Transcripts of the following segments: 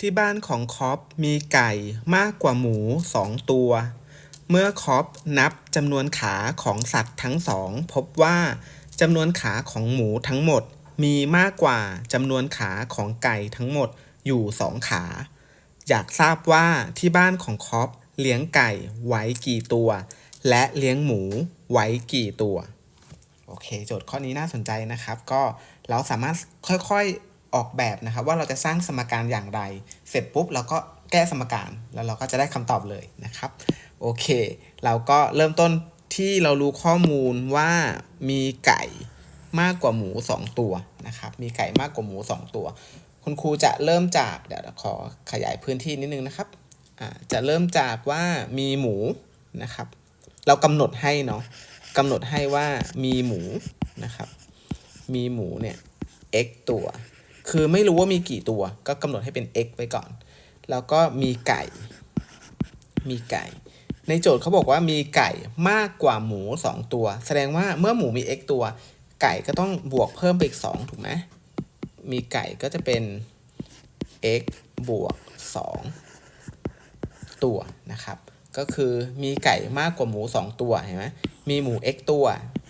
ที่บ้านของคอปมีไก่มากกว่าหมูสองตัว เมื่อคอปนับจำนวนขาของสัตว์ทั้งสองพบว่าจำนวนขาของหมูทั้งหมดมีมากกว่าจำนวนขาของไก่ทั้งหมดอยู่สองขา อยากทราบว่าที่บ้านของคอปเลี้ยงไก่ไว้กี่ตัว และเลี้ยงหมูไว้กี่ตัว โอเค โจทย์ข้อนี้น่าสนใจนะครับ ก็เราสามารถค่อยๆ ออกแบบนะครับว่าเราจะสร้างสมการอย่างไร เสร็จปุ๊บเราก็แก้สมการแล้วเราก็จะได้คำตอบเลยนะครับโอเค เราก็เริ่มต้นที่เรารู้ข้อมูลว่ามีไก่มากกว่าหมู 2 ตัวนะครับมีไก่มากกว่าหมู 2 ตัว คุณครูจะเริ่มจากเดี๋ยวขอขยายพื้นที่นิดนึงนะครับจะเริ่มจากว่ามีหมูนะครับ เรากำหนดให้เนาะกำหนดให้ว่ามีหมูนะครับ มีหมูเนี่ย x ตัว คือไม่รู้ว่ามีกี่ตัว ก็กำหนดให้เป็น x ไว้ก่อน แล้วก็มีไก่ มีไก่ ในโจทย์เขาบอกว่ามีไก่มากกว่าหมู 2 ตัว แสดงว่าเมื่อหมูมี x ตัว ไก่ก็ต้องบวกเพิ่มไปอีก 2 ถูกไหม มีไก่ก็จะเป็น x บวก 2 ตัวนะครับ ก็คือมีไก่มากกว่าหมู 2 ตัว เห็นไหมมีหมู x ตัว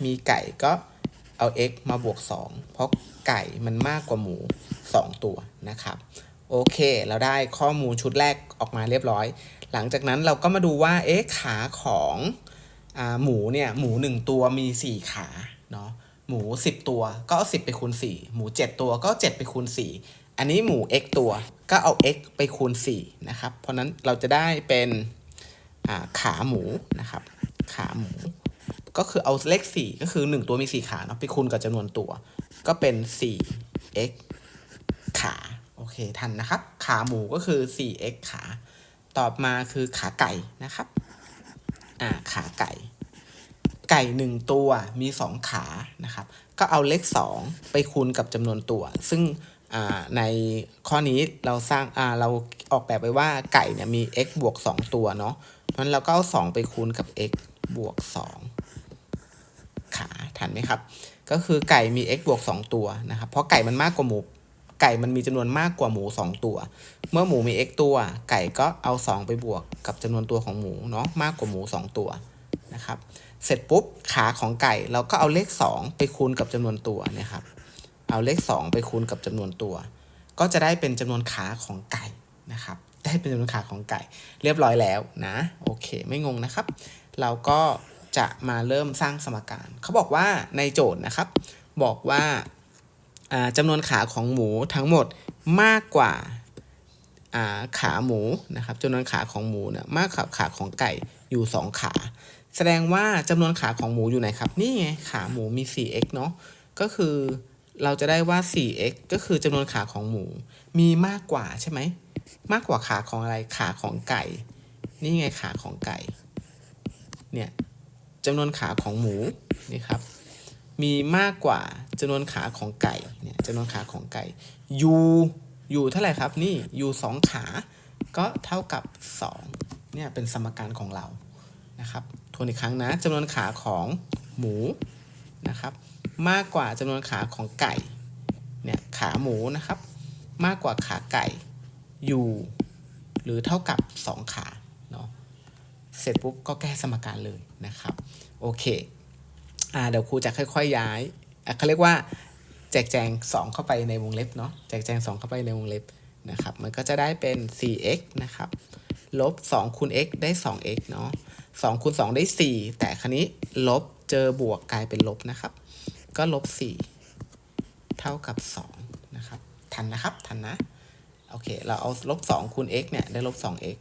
มีไก่ก็ เอา x มาบวก 2 เพราะไก่มันมากกว่าหมู 2 ตัวนะครับ โอเค เราได้ข้อมูลชุดแรกออกมาเรียบร้อย หลังจากนั้นเราก็มาดูว่า เอ๊ะขาของอหมูเนี่ย หมู 1 ตัวมี 4 ขาเนาะหมู 10 ตัวก็เอา10 ไปคูณ 4 หมู 7 ตัวก็ 7 ไปคูณ 4 อันนี้หมู x ตัวก็เอา x ไปคูณ 4 นะครับ เพราะนั้นเราจะได้เป็นขาหมูนะครับ ขาหมู ก็คือเอาเลข 4 ก็คือ 1 ตัวมี 4 ขาเนาะไปคูณกับจำนวนตัว ก็เป็น 4x ขา โอเค ทันนะครับ ขาหมูก็คือ 4x ขาตอบมาคือขาไก่นะครับ อ่า ขาไก่ ไก่หนึ่งตัวมี 2 ขา นะครับ ก็เอาเลข 2 ไปคูณกับจำนวนตัว ซึ่งอ่าในข้อนี้เราสร้างอ่าเราออกแบบไว้ว่าไก่เนี่ยมี x บวก 2 ตัวเนาะเพราะฉะนั้นเราก็เอา 2 ไปคูณกับ x บวก 2 ทันไหมครับ ก็คือไก่มี x บวก 2 ตัวนะครับ เพราะไก่มันมากกว่าหมู ไก่มันมีจำนวนมากกว่าหมู 2 ตัว เมื่อหมูมี x ตัว ไก่ก็เอา 2 ไปบวกกับจำนวนตัวของหมูเนาะมากกว่าหมู 2 ตัวนะครับ เสร็จปุ๊บขาของไก่เราก็เอาเลข 2 ไปคูณกับจำนวนตัวนะครับ เอาเลข 2 ไปคูณกับจำนวนตัว ก็จะได้เป็นจำนวนขาของไก่นะครับ ได้เป็นจำนวนขาของไก่ เรียบร้อยแล้วนะ โอเค ไม่งงนะครับ เราก็ จะมาเริ่มสร้างสมการ เขาบอกว่าในโจทย์นะครับ บอกว่าจำนวนขาของหมูทั้งหมดมากกว่าอ่าขาหมูนะครับจำนวนขาของหมูเนี่ยมากกว่าขาของไก่อยู่ 2 ขา แสดงว่าจำนวนขาของหมูอยู่ไหนครับ นี่ไงขาหมูมี 4x เนาะก็คือเราจะได้ว่า 4x ก็คือจำนวนขาของหมู มีมากกว่าใช่ไหม มากกว่าขาของอะไรขาของไก่ นี่ไงขาของไก่ เนี่ย จำนวนขาของหมูนี่ครับมีมากกว่าจำนวนขาของไก่เนี่ยจำนวนขาของไก่ยูยูเท่าไหร่ครับนี่ยูสองขา ก็เท่ากับ2เนี่ยเป็นสมการของเรานะครับทวนอีกครั้งนะจำนวนขาของหมูนะครับมากกว่าจำนวนขาของไก่เนี่ยขาหมูนะครับ มากกว่าขาไก่ยูหรือเท่ากับ 2 ขาเนาะ เสร็จปุ๊บก็แก้สมการเลยนะครับ โอเคอ่าเดี๋ยวครูจะค่อย ๆ ย้ายเขาเรียกว่าแจกแจง 2 เข้าไปในวงเล็บเนาะแจกแจง 2 เข้าไปในวงเล็บนะครับ มันก็จะได้เป็น 4x นะครับลบ2คูณ x ได้ 2x เนาะ2คูณ 2 ได้ 4 แต่ครั้นี้ลบเจอบวกกลายเป็นลบนะครับ ก็ลบ 4 เท่ากับ 2 นะครับ ทันนะครับ ทันนะ โอเค เราเอาลบ2คูณ x เนี่ย ได้ลบ 2x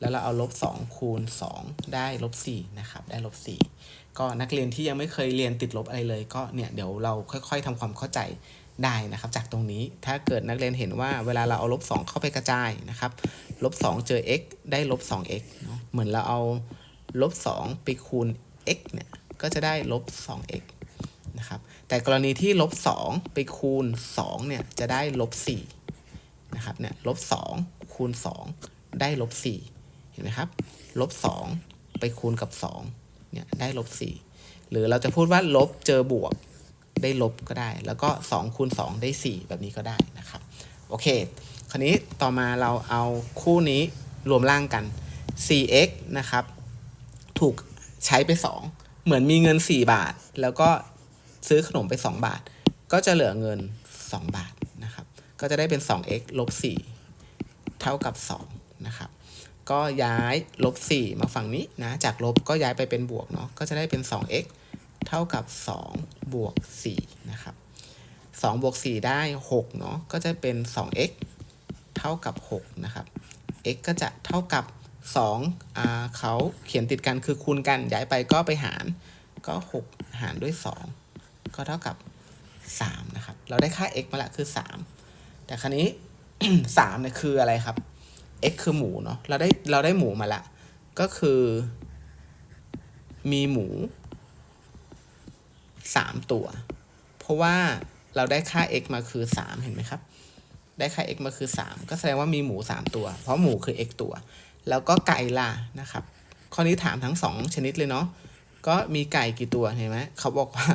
แล้วเราเอาลบ2คูณ 2 ได้ลบ4นะครับ ได้ลบ4ก็นักเรียนที่ยังไม่เคยเรียนติดลบอะไรเลย ก็เนี่ยเดี๋ยวเราค่อย ๆทำความเข้าใจได้นะครับ จากตรงนี้ถ้าเกิดนักเรียนเห็นว่าเวลาเราเอาลบ2เข้าไปกระจายนะครับลบ2เจอ x ได้ลบ 2x เนาะเหมือนเราเอาลบ2ไปคูณ x เนี่ยก็จะได้ลบ 2x นะครับแต่กรณีที่ลบ 2 ไปคูณ 2 เนี่ยจะได้ลบ4นะครับเนี่ยลบ 2 คูณ 2 ได้ลบ4 ห็นไหมครับลบ2ไปคูณกับ2เนี่ยได้ลบ4หรือเราจะพูดว่าลบเจอบวกได้ลบก็ได้ แล้วก็2คูณ2ได้ 4 แบบนี้ก็ได้นะครับโอเค คราวนี้ต่อมาเราเอาคู่นี้รวมร่างกัน 4x นะครับ ถูกใช้ไป 2 เหมือนมีเงิน 4 บาท แล้วก็ซื้อขนมไป 2 บาท ก็จะเหลือเงิน 2 บาทนะครับ ก็จะได้เป็น 2x ลบ 4 เท่ากับ 2 นะครับ ก็ย้ายลบ4มาฝั่งนี้นะ จากลบก็ย้ายไปเป็นบวกเนาะ ก็จะได้เป็น 2x เท่ากับ 2 บวก 4 นะครับ 2 บวก 4 ได้ 6 เนาะ ก็จะเป็น 2x เท่ากับ 6 นะครับ x ก็จะเท่ากับ2อ่าเขาเขียนติดกันคือคูณกัน ย้ายไปก็ไปหาร ก็ 6 หารด้วย 2 ก็เท่ากับ 3 นะครับ เราได้ค่า x มาละคือ 3 แต่ครนี้ 3เนี่ยคืออะไรครับ x คือหมูเนาะเราได้เราได้หมูมาละ ก็คือ มีหมู 3 ตัว เพราะว่าเราได้ค่า x มาคือ 3 เห็นไหมครับ ได้ค่า x มาคือ 3 ก็แสดงว่ามีหมู 3 ตัว เพราะหมูคือ x ตัว แล้วก็ไก่ล่ะนะครับ ข้อนี้ถามทั้ง 2 ชนิดเลยเนาะก็มีไก่กี่ตัวเห็นไหมเขาบอกว่า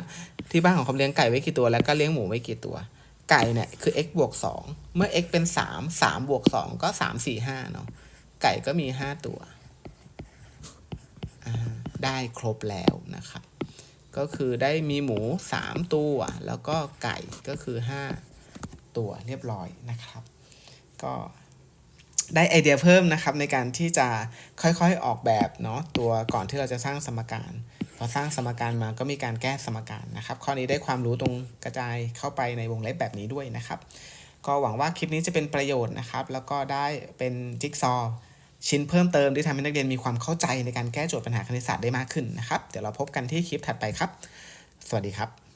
ที่บ้านของเขาเลี้ยงไก่ไว้กี่ตัวแล้วก็เลี้ยงหมูไว้กี่ตัว ไก่เนี่ยคือ x บวก2เมื่อ x เป็น 3 3บวก2ก็ 3 4 5เนาะไก่ก็มี 5 ตัว ได้ครบแล้วนะครับก็คือได้มีหมู 3 ตัว แล้วก็ไก่ก็คือ 5 ตัวเรียบร้อยนะครับ ก็ได้ไอเดียเพิ่มนะครับในการที่จะค่อยๆออกแบบเนาะตัวก่อนที่เราจะสร้างสมการ พอสร้างสมการมาก็มีการแก้สมการนะครับ ข้อนี้ได้ความรู้ตรงกระจายเข้าไปในวงเล็บแบบนี้ด้วยนะครับ ก็หวังว่าคลิปนี้จะเป็นประโยชน์นะครับ แล้วก็ได้เป็นจิ๊กซอว์ชิ้นเพิ่มเติมที่ทำให้นักเรียนมีความเข้าใจในการแก้โจทย์ปัญหาคณิตศาสตร์ได้มากขึ้นนะครับ เดี๋ยวเราพบกันที่คลิปถัดไปครับ สวัสดีครับ